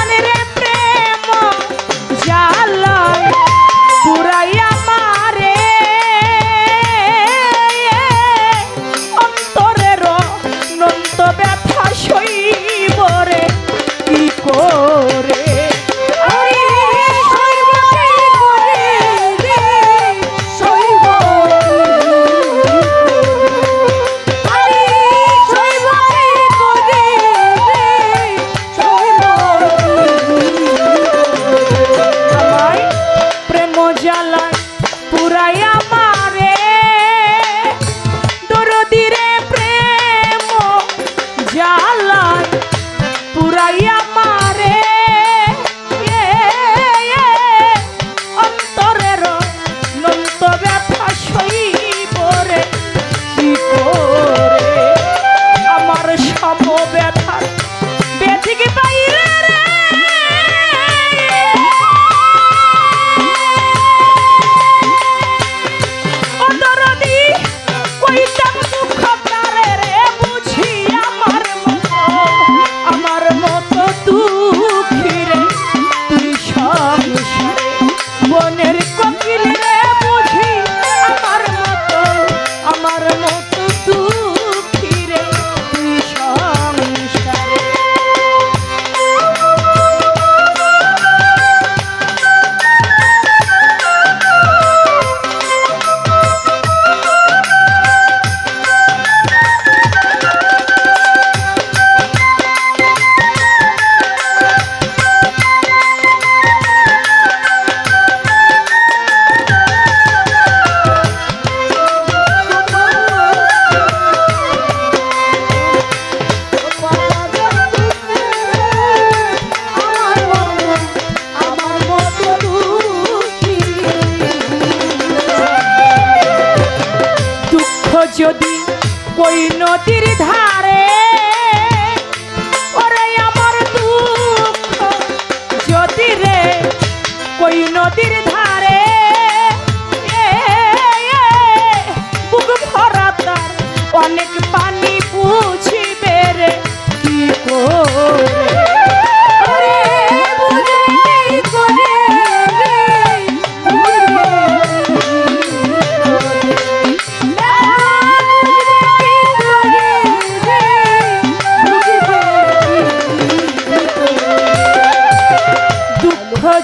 দবির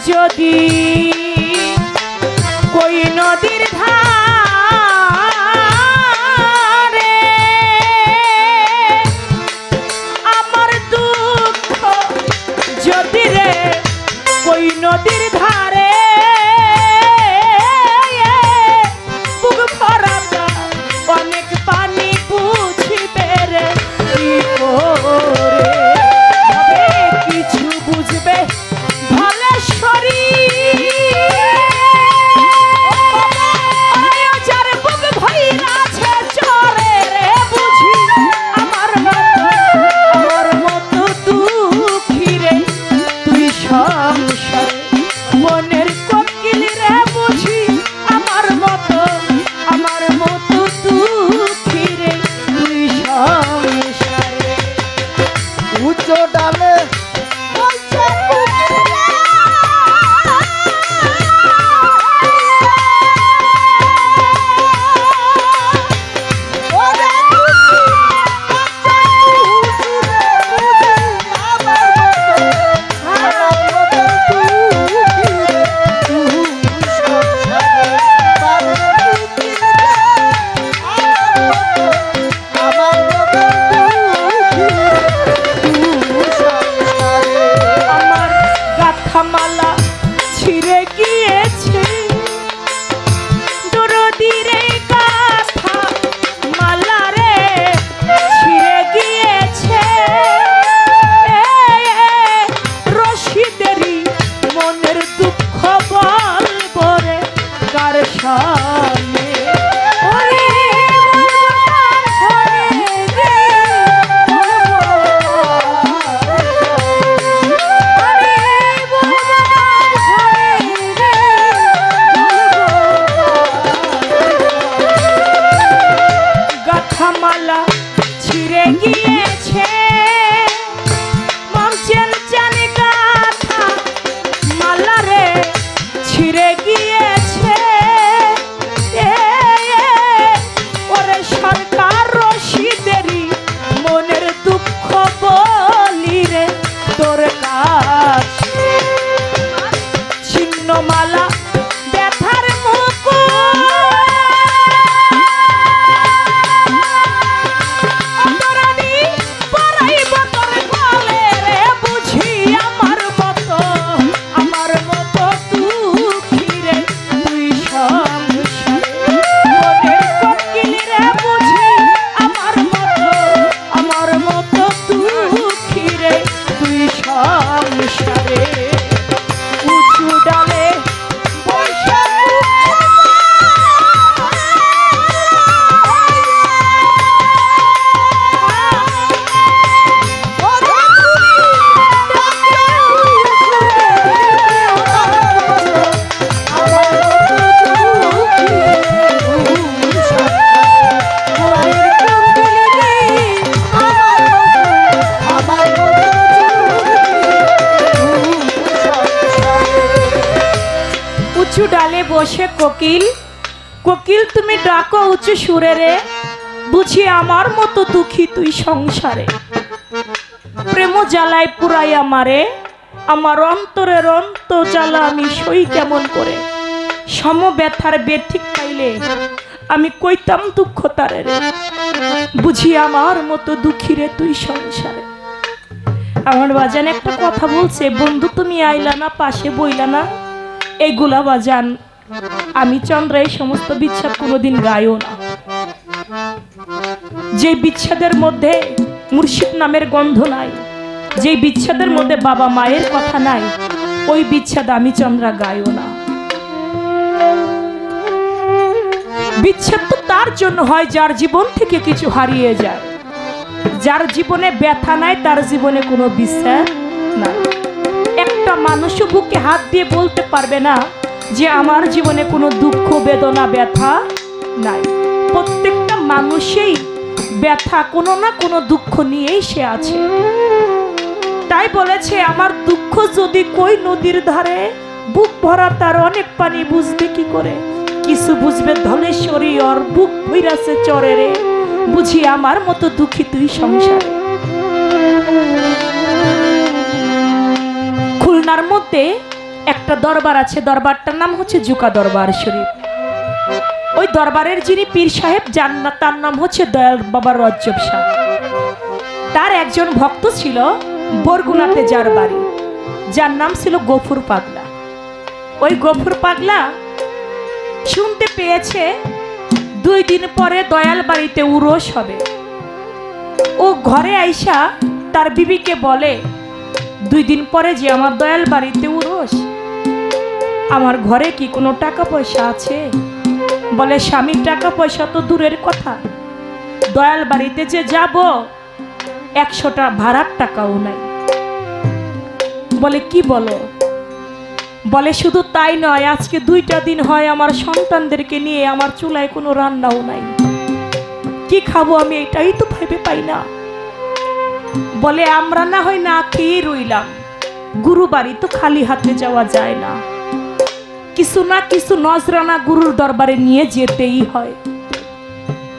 যদি কই নদী কথা আমার মতো দুঃখী তুই সংসারে। প্রেম জ্বালায় পুরাই আমারে, আমার অন্তরের অন্ত জ্বালা আমি সই কেমন করে? সম ব্যথার বেঠিক পাইলে আমি কইতাম দুঃখ তারে বুঝি আমার মতো দুঃখী রে তুই সংসারে। আমার বাজান একটা কথা বলছে, বন্ধু তুমি আইলা না, পাশে বইলা না। এইগুলা বাজান, আমি চন্দ্রা এই সমস্ত বিচ্ছেদ কোনোদিন গাইও না। যে বিচ্ছেদের মধ্যে মুর্শিদ নামের গন্ধ নাই, যে বিচ্ছেদের মধ্যে বাবা মায়ের কথা নাই, ওই বিচ্ছেদ আমি চন্দ্রা গাইও না। বিচ্ছেদ তো তার জন্য হয় যার জীবন থেকে কিছু হারিয়ে যায়। যার জীবনে ব্যথা নাই, তার জীবনে কোনো বিশ্বাস নাই। একটা মানুষও বুকে হাত দিয়ে বলতে পারবে না যে আমার জীবনে কোনো দুঃখ, বেদনা, ব্যথা নাই। প্রত্যেকটা মানুষেই ব্যথা, কোনো না কোনো দুঃখ নিয়েই সে আছে। তাই বলেছে, আমার দুঃখ যদি কই নদীর ধারে, বুক ভরা তার অনেক পানি, বুঝবে কি করে? কিছু বুঝবে ধলেশ্বরী, ওর বুক ভৈরাছে চরে রে। বুঝি আমার মতো দুঃখী তুই সংসারে। খুলনার মধ্যে একটা দরবার আছে, দরবারটার নাম হচ্ছে জুকা দরবার শরীফ। ওই দরবারের যিনি পীর সাহেব না তার নাম হচ্ছে দয়াল বাবা রজ্জব শাহ। তার একজন ভক্ত ছিল বরগুনাতে যার বাড়ি, যার নাম ছিল গফুর পাগলা। ওই গফুর পাগলা শুনতে পেয়েছে, দুই দিন পরে দয়াল বাড়িতে উরস হবে। ও ঘরে আইসা তার বিবিকে বলে, দুই দিন পরে যে আমার দয়াল বাড়িতে উরস, আমার ঘরে কি কোনো টাকা পয়সা আছে? বলে, স্বামীর টাকা পয়সা তো দূরের কথা। দয়াল বাড়িতে যে যাব, একশোটা ভাড়ার টাকাও নাই। বলে, কি বলো? বলে, শুধু তাই নয়, আজকে দুইটা দিন হয় আমার সন্তানদেরকে নিয়ে আমার চুলায় কোনো রান্নাও নাই। কি খাব আমি এটাই তো ভেবে পাই না। বলে, আমরা না হয় না খেয়ে রইলাম। গুরু বাড়ি তো খালি হাতে যাওয়া যায় না। কিছু না কিছু নজরানা গুরুর দরবারে নিয়ে যেতেই হয়।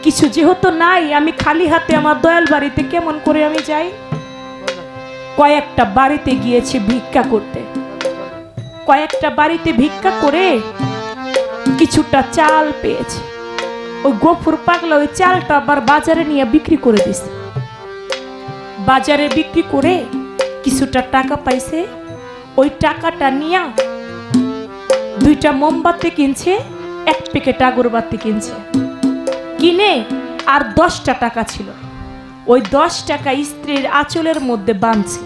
কিছু যেহেতু নাই, আমি খালি হাতে আমার দয়াল বাড়িতে কেমন করে আমি যাই? কয়েকটা বাড়িতে গিয়েছে ভিক্ষা করতে। কয়েকটা বাড়িতে ভিক্ষা করে কিছুটা চাল পেয়েছে। ওই গোফুর পাগলা ওই চালটা আবার বাজারে নিয়ে বিক্রি করে দিছে। বাজারে বিক্রি করে কিছুটা টাকা পাইছে। ওই টাকাটা নিয়ে দুইটা মোমবাতি কিনছে, এক প্যাকেট আগরবাতি কিনছে। কিনে আর দশটা টাকা ছিল। ওই দশ টাকা স্ত্রীর আঁচলের মধ্যে বাঁধছে।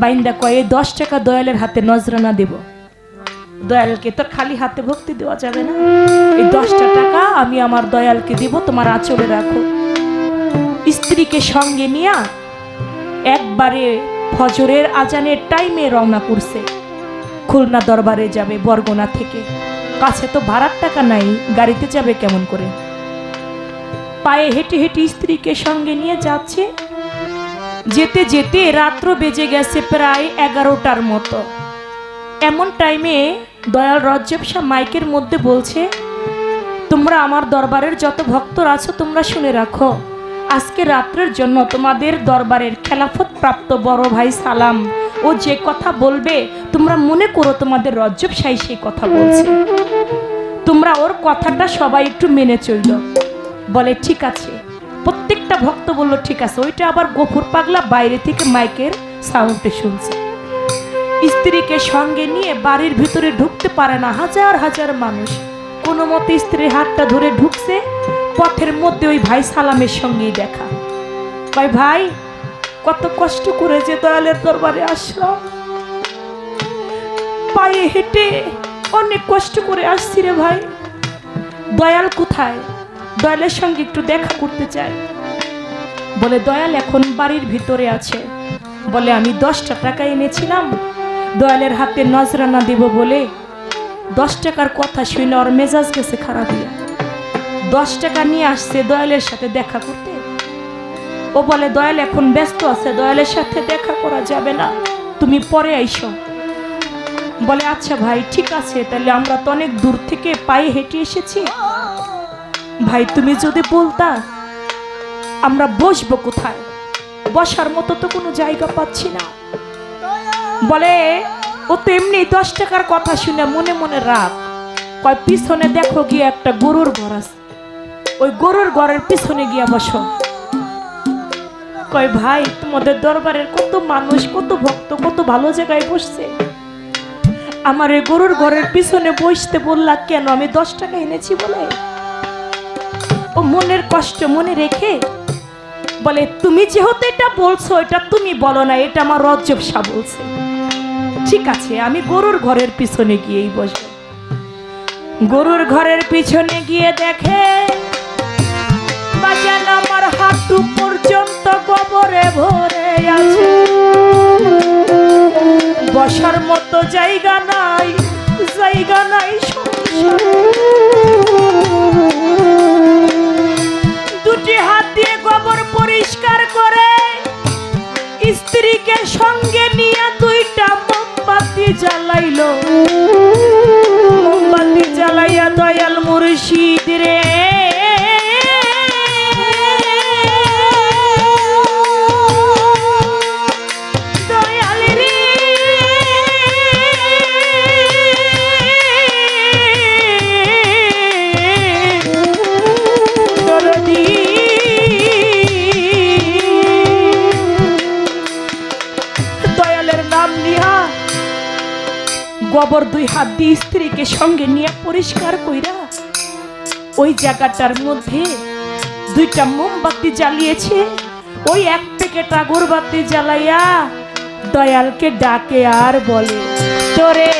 বাইন্দা কয়ে, দশ টাকা দয়ালের হাতে নজরানা দেব। দয়ালকে তোর খালি হাতে ভক্তি দেওয়া যাবে না। এই দশটা টাকা আমি আমার দয়ালকে দিব, তোমার আঁচলে রাখো। স্ত্রীকে সঙ্গে নিয়ে একবারে ফজরের আজানের টাইমে রওনা করছে। খুলনা দরবারে যাবে বরগুনা থেকে। কাছে তো ভাড়ার টাকা নাই, গাড়িতে যাবে কেমন করে? পায়ে হেঁটে হেঁটে স্ত্রীকে সঙ্গে নিয়ে যাচ্ছে। যেতে যেতে রাত্র বেজে গেছে প্রায় এগারোটার মতো। এমন টাইমে দয়াল রজ্জব শাহ মাইকের মধ্যে বলছে, তোমরা আমার দরবারের যত ভক্তরা আছো, তোমরা শুনে রাখো, আজকে রাত্রের জন্য তোমাদের দরবারের খেলাফত প্রাপ্ত বড় ভাই সালাম ও যে কথা বলবে, তোমরা মনে করো তোমাদের রজ্জব শাহী সেই কথা বলছে। তোমরা ওর কথাটা সবাই একটু মেনে চলল। বলে, ঠিক আছে। প্রত্যেকটা ভক্ত বলল, ঠিক আছে। ওইটা আবার গফুর পাগলা বাইরে থেকে মাইকের সাউন্ডে শুনছে। স্ত্রীকে সঙ্গে নিয়ে বাড়ির ভিতরে ঢুকতে পারে না হাজার হাজার মানুষ। কোনো মতে স্ত্রীর হাতটা ধরে ঢুকছে, পথের মধ্যে ওই ভাই সালামের সঙ্গেই দেখা। ভাই ভাই কত কষ্ট করে যে দয়ালের দরবারে আসলাম। পায়ে হেঁটে অনেক কষ্ট করে আসছি রে ভাই। দয়াল কোথায়? দয়ালের সঙ্গে একটু দেখা করতে চাই। বলে, দয়াল এখন বাড়ির ভিতরে আছে। বলে, আমি দশটা টাকা এনেছিলাম। দয়ালের হাতে নজরানা দেব বলে দশ টাকার কথা শুনে ওর মেজাজ গেছে খারাপ দশ টাকা নিয়ে আসছে দয়ালের সাথে দেখা করতে। ও বলে, দয়াল এখন ব্যস্ত আছে, দয়ালের সাথে দেখা করা যাবে না। তুমি পরে আইসো। বলে আচ্ছা ভাই, ঠিক আছে, তাহলে আমরা তো অনেক দূর থেকে পায়ে হেঁটে এসেছি। ভাই, তুমি যদি বলতা, আমরা বসবো কোথায়? বসার মতো তো কোনো জায়গা পাচ্ছি না। বলে, ও তো এমনি দশ টাকার কথা শুনে মনে মনে রাগ। কয়, পিছনে দেখো গিয়ে একটা গরুর ঘর আছে। ওই গরুর ঘরের পিছনে গিয়া বসো। কয়, ভাই, তোমাদের দরবারের কত মানুষ, কত ভক্ত, কত ভালো জায়গায় বসছে। আমার এই গরুর ঘরের পিছনে বসতে বললা, কেন আমি দশ টাকা এনেছি বলে? ও মনের কষ্ট মনে রেখে বলে, তুমি যেহেতু এটা বলছো, এটা তুমি বলো না, এটা আমার রজ্জব শাহ বলছে। ঠিক আছে, আমি গরুর ঘরের পিছনে গিয়েই বসবো। গরুর ঘরের পিছনে গিয়ে দেখে, বাজান, আমার হাঁটু পর্যন্ত গোবরে ভরে আছে। বসার মতো জায়গা নাই জায়গা নাই দুটি হাত দিয়ে গোবর পরিষ্কার করে, স্ত্রীকে সঙ্গে নিয়ে দুইটা মোমবাতি জ্বালাইলো। মোমবাতি জ্বালাইয়া দয়াল মুর্শিদ রে। গোবর দুই হাত দিয়ে স্ত্রীকে সঙ্গে নিয়ে পরিষ্কার কইরা ওই জায়গাটার মধ্যে দুইটা মোমবাতি জ্বালিয়েছে। ওই এক প্যাকেট আগরবাতি জ্বালাইয়া দয়ালকে ডাকে আর বলে, তোরে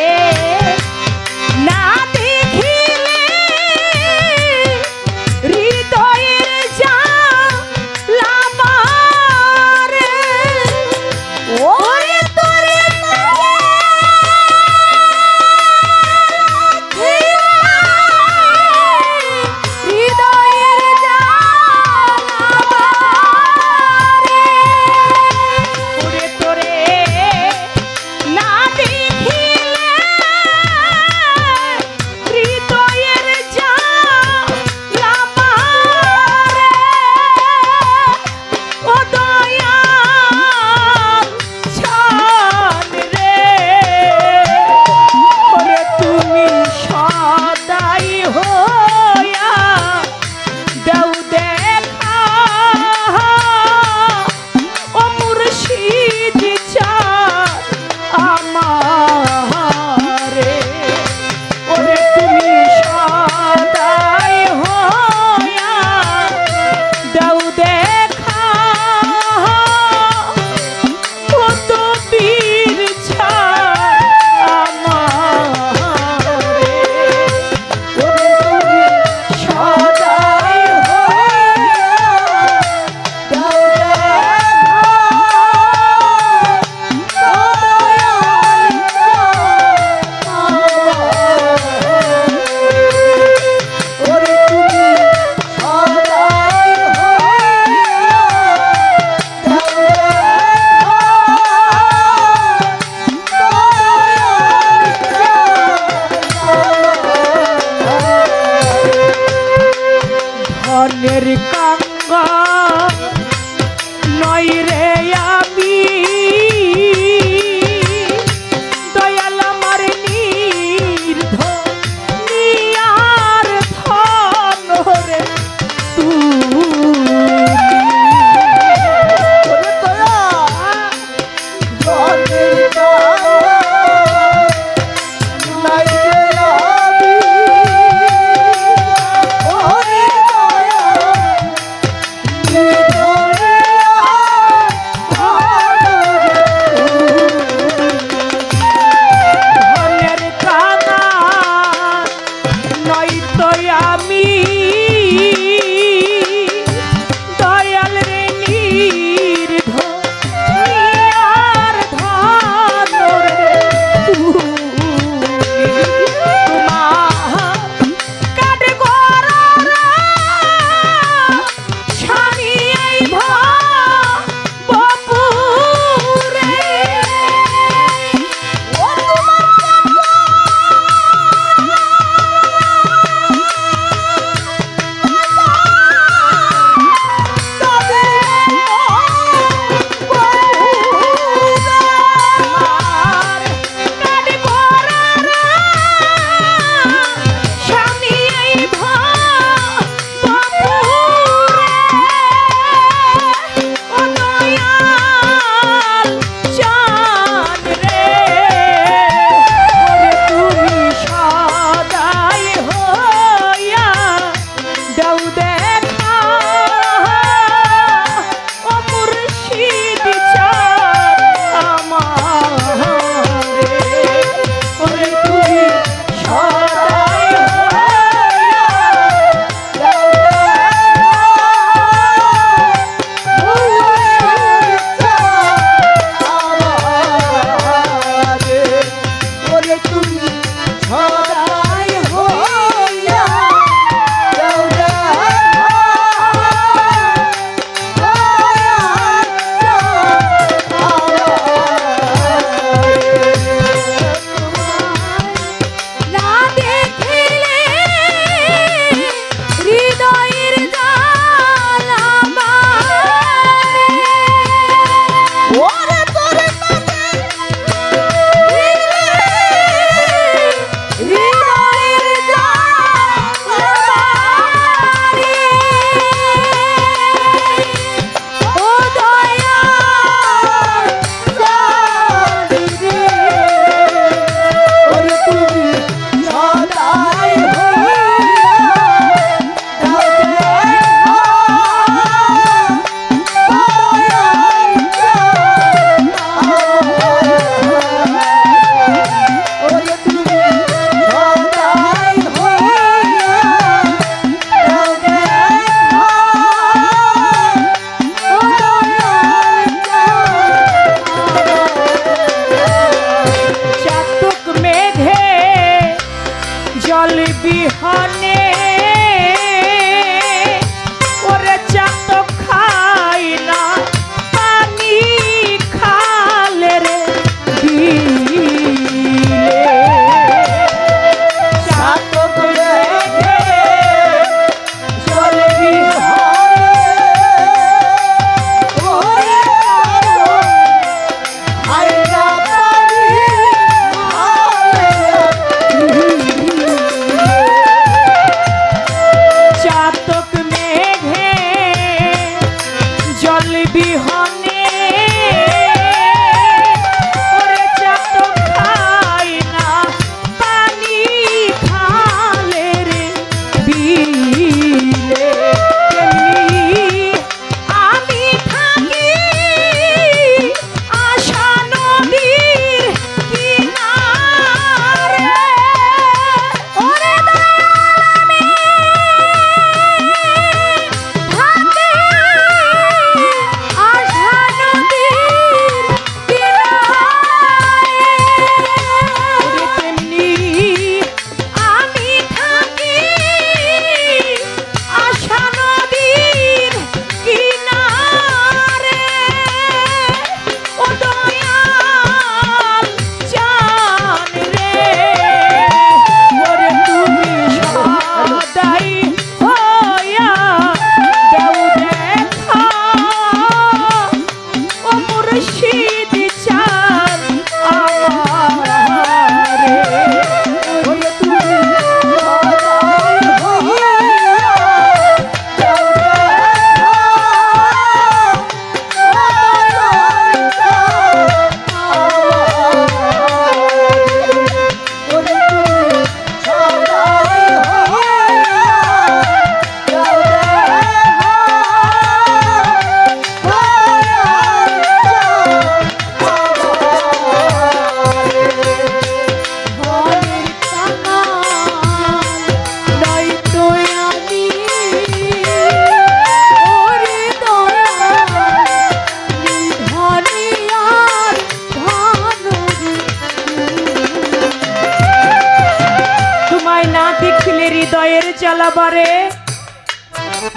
দয়ালাবারে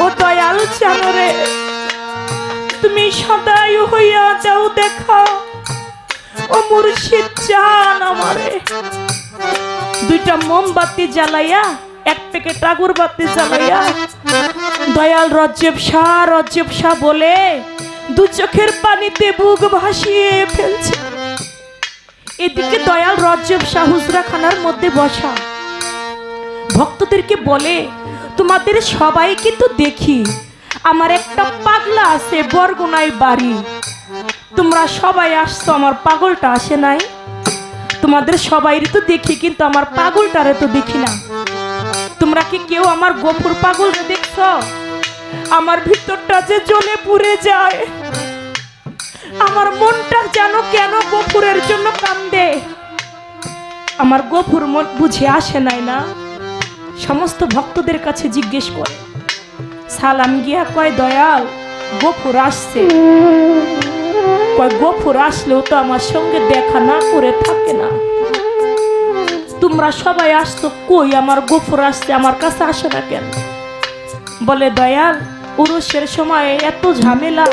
ও দয়াল চানরে, তুমি সদাই হইয়া যাও দেখা। ও মুর্শিদ চান আমারে। দুইটা মোমবাতি জ্বালাইয়া, এক প্যাকেট আগরবাতি জ্বালাইয়া, দয়াল রজ্জেব শাহ রজ্জেব শাহ বলে, দু চোখের পানিতে বুক ভাসিয়ে ফেলছে। এদিকে দয়াল রজ্জব শাহ হুজরাখানার মধ্যে বসা। ভক্তদেরকে বলে, তোমাদের সবাই কিন্তু দেখি, আমার একটা পাগলা আছে, বরগুনায় বাড়ি। তোমরা সবাই আসছো, আমার পাগলটা আসে নাই। তোমাদের সবাইরই তো দেখি, কিন্তু আমার পাগলটারে তো দেখি না। তোমরা কি কেউ আমার গোপুর পাগল দেখছ? আমার ভিতরটা যে জ্বলে পুড়ে যায়। আমার মনটা যেন কেন গোপুরের জন্য কান্দে? আমার গোপুর মন বুঝে আসে নাই না? সমস্ত ভক্তদের কাছে জিজ্ঞেস করে। সালাম গিয়া কয়, দয়াল গোপুর আসছে। কয় গোপুর আসলেও তো আমার সঙ্গে দেখা না করে থাকে না। তোমরা সবাই আসতো কই? আমার গোপুর আসছে, আমার কাছে আসে না কেন? বলে, দয়াল উরুষের সময় এত ঝামেলা।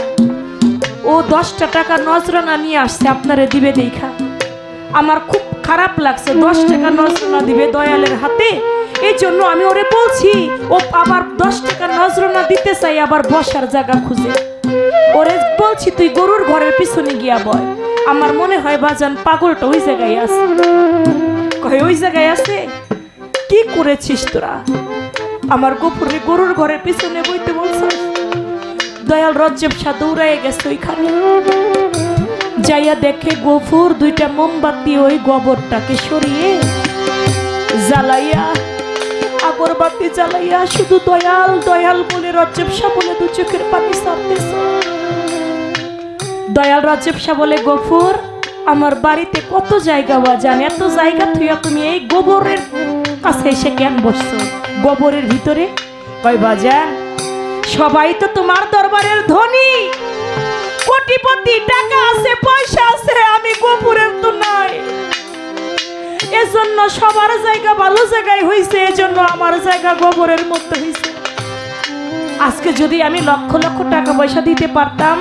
ও দশটা টাকা নজরানা নিয়ে আসছে, আপনারে দিবে দেখা। আমার খুব খারাপ লাগছে, দশ টাকা নজরানা দিবে দয়ালের হাতে। এই জন্য আমি ওরে বলছি, ও আবার দশ টাকা নজরানা দিতে চাই, আবার বসার জায়গা খুঁজে। ওরে বলছি, তুই গরুর ঘরের পিছনে গিয়া বয়। আমার মনে হয় বাজান পাগলটা ওই জায়গায় আছে। কয়, ওই জায়গায় আছে? কি করেছিস তোরা? আমার গোপুরে গরুর ঘরের পিছনে বইতে বলছিস? দয়াল রজ্জব শাহ দৌড়ায় গেছে ওইখানে। যাইয়া দেখে গফুর দুইটা মোমবাতি ওই গোবরটাকে সরিয়ে জ্বালাইয়া আগরবাতি জ্বালাইয়া শুধু দয়াল দয়াল বলে রজ্জব শাহ বলে দু চোখের পানি সারতেছে দয়াল রজ্জব শাহ বলে, গফুর, আমার বাড়িতে কত জায়গা বাজান এত জায়গা থুইয়া তুমি এই গোবরের কাছে এসে কেন বসছো? গোবরের ভিতরে? কয়, বাজান, সবাই তো তোমার দরবারের ধনী। কোটিপতি টাকা আছে, পয়সা আছে, আমি গোপুরের তো নাই। এজন্য সবার জায়গা ভালো জায়গায় হয়েছে এজন্য আমার জায়গা গোবরের মধ্যে হয়েছে আজকে যদি আমি লক্ষ লক্ষ টাকা পয়সা দিতে পারতাম,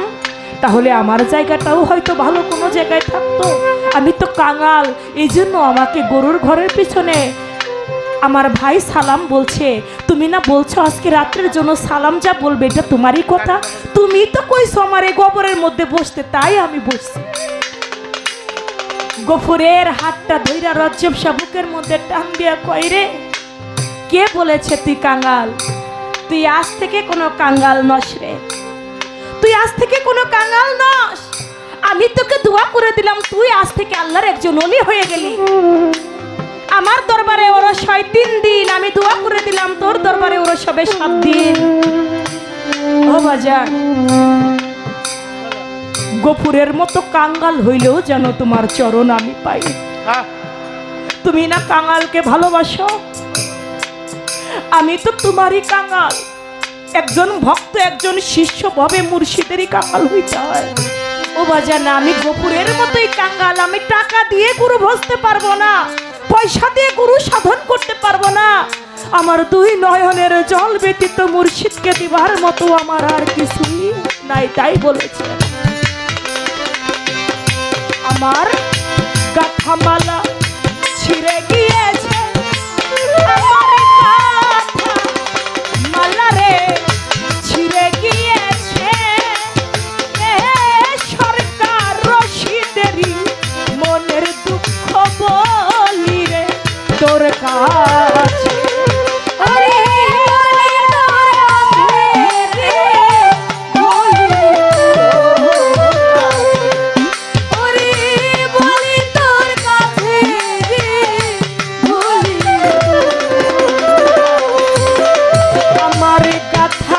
তাহলে আমার জায়গাটাও হয়তো ভালো কোনো জায়গায় থাকতো। আমি তো কাঙাল এই জন্য আমাকে গরুর ঘরের পিছনে আমার ভাই সালাম বলছে, তুমি না বলছো আজকে রাত্রের জন্য সালাম যা বলবে, এটা তোমারই কথা? তুমি তো কইছো আমার গোবরের মধ্যে বসতে, তাই আমি বসছি। গফুরের হাতটা ধইরা রজ্জব সাবুকের মধ্যে টান দিয়া কই রে, কে বলেছে তুই কাঙ্গাল তুই আজ থেকে কোনো কাঙ্গাল নস রে। তুই আজ থেকে কোনো কাঙ্গাল নস। আমি তোকে দোয়া করে দিলাম, তুই আজ থেকে আল্লাহর একজন অলি হয়ে গেলি। আমার দরবারে ওরা ছয় তিন দিন, আমি দোয়া করে দিলাম, তোর দরবারে ওরা সবে সাত দিন। ও বাজার। গফুরের মতো কাঙ্গাল হইলেও যেন তোমার চরণ আমি পাই। তুমি না কাঙালকে ভালোবাসো? আমি তো তোমারই কাঙ্গাল একজন ভক্ত একজন শিষ্য ভবে মুর্শিদেরই কাঙ্গাল হইতে হয়। ও বাজার না আমি গফুরের মতোই কাঙ্গাল আমি টাকা দিয়ে গুরু বসতে পারব না। পয়সা দিয়ে গুরু সাধন করতে পারব না। আমার দুই নয়নের জল ব্যতীত মুর্শিদকে দিবার মতো আমার আর কিছুই নাই তাই বলেছে আমার গিয়েছে। আমার মালা রে ছিঁড়ে গিয়েছে। সরকার রশিদেরই মনের দুঃখ তোর কাছে কথা